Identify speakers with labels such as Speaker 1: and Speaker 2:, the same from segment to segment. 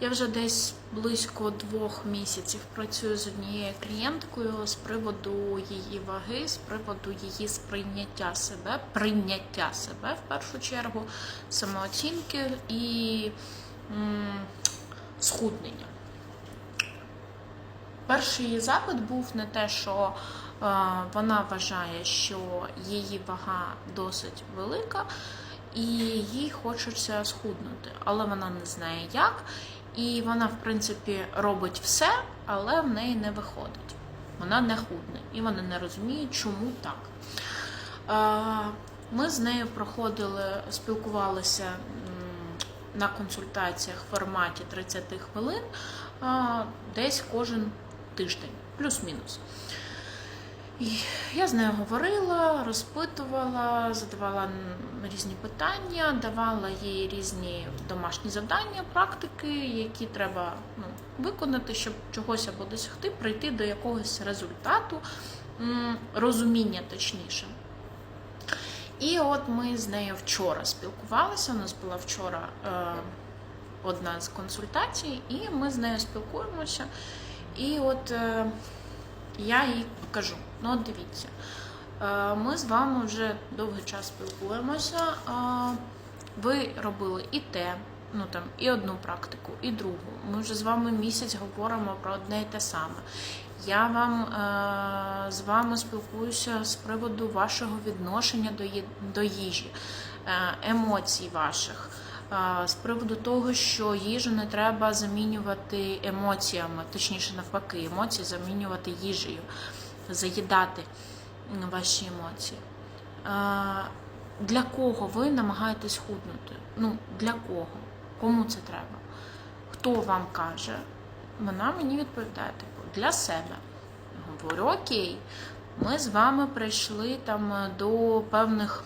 Speaker 1: Я вже десь близько двох місяців працюю з однією клієнткою з приводу її ваги, з приводу її сприйняття себе, прийняття себе в першу чергу, самооцінки і м, схуднення. Перший запит був на те, що е, вона вважає, що її вага досить велика, і їй хочеться схуднути, але вона не знає як. І вона, в принципі, робить все, але в неї не виходить. Вона не худне, і вона не розуміє, чому так. Ми з нею проходили, спілкувалися на консультаціях в форматі 30 хвилин десь кожен тиждень, плюс-мінус. Я з нею говорила, розпитувала, задавала різні питання, давала їй різні домашні завдання, практики, які треба ну, виконати, щоб чогось або досягти, прийти до якогось результату, розуміння точніше. І от ми з нею вчора спілкувалися. У нас була вчора е, одна з консультацій, і ми з нею спілкуємося. І от е, я їй кажу: ну, от дивіться, е, ми з вами вже довгий час спілкуємося. Ви робили і те, ну там і одну практику, і другу. Ми вже з вами місяць говоримо про одне і те саме. Я вам е, з вами спілкуюся з приводу вашого відношення до, до їжі, е, емоцій ваших. З приводу того, що їжу не треба замінювати емоціями, точніше навпаки, емоції замінювати їжею, заїдати ваші емоції. Для кого ви намагаєтесь худнути? Ну, для кого? Кому це треба? Хто вам каже? Вона мені відповідає, типу, для себе. Говорю, окей, ми з вами прийшли там до певних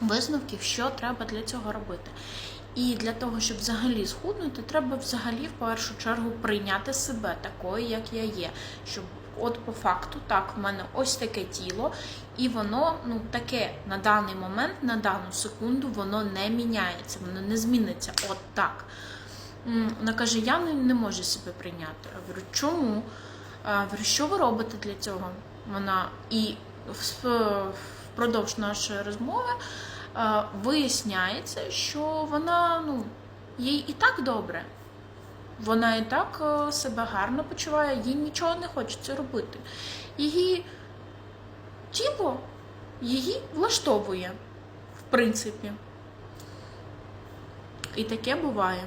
Speaker 1: висновків, що треба для цього робити. І для того, щоб взагалі схуднути, треба взагалі в першу чергу прийняти себе такою, як я є. Щоб от по факту, так, в мене ось таке тіло, і воно ну таке на даний момент, на дану секунду, воно не міняється, воно не зміниться от так. Вона каже: я не, не можу себе прийняти. Я говорю, чому? А, говорю, що ви робите для цього? Вона і в- впродовж нашої розмови е, виясняється, що вона ну, їй і так добре. Вона і так е, себе гарно почуває, їй нічого не хочеться робити. Її тіло її влаштовує, в принципі. І таке буває.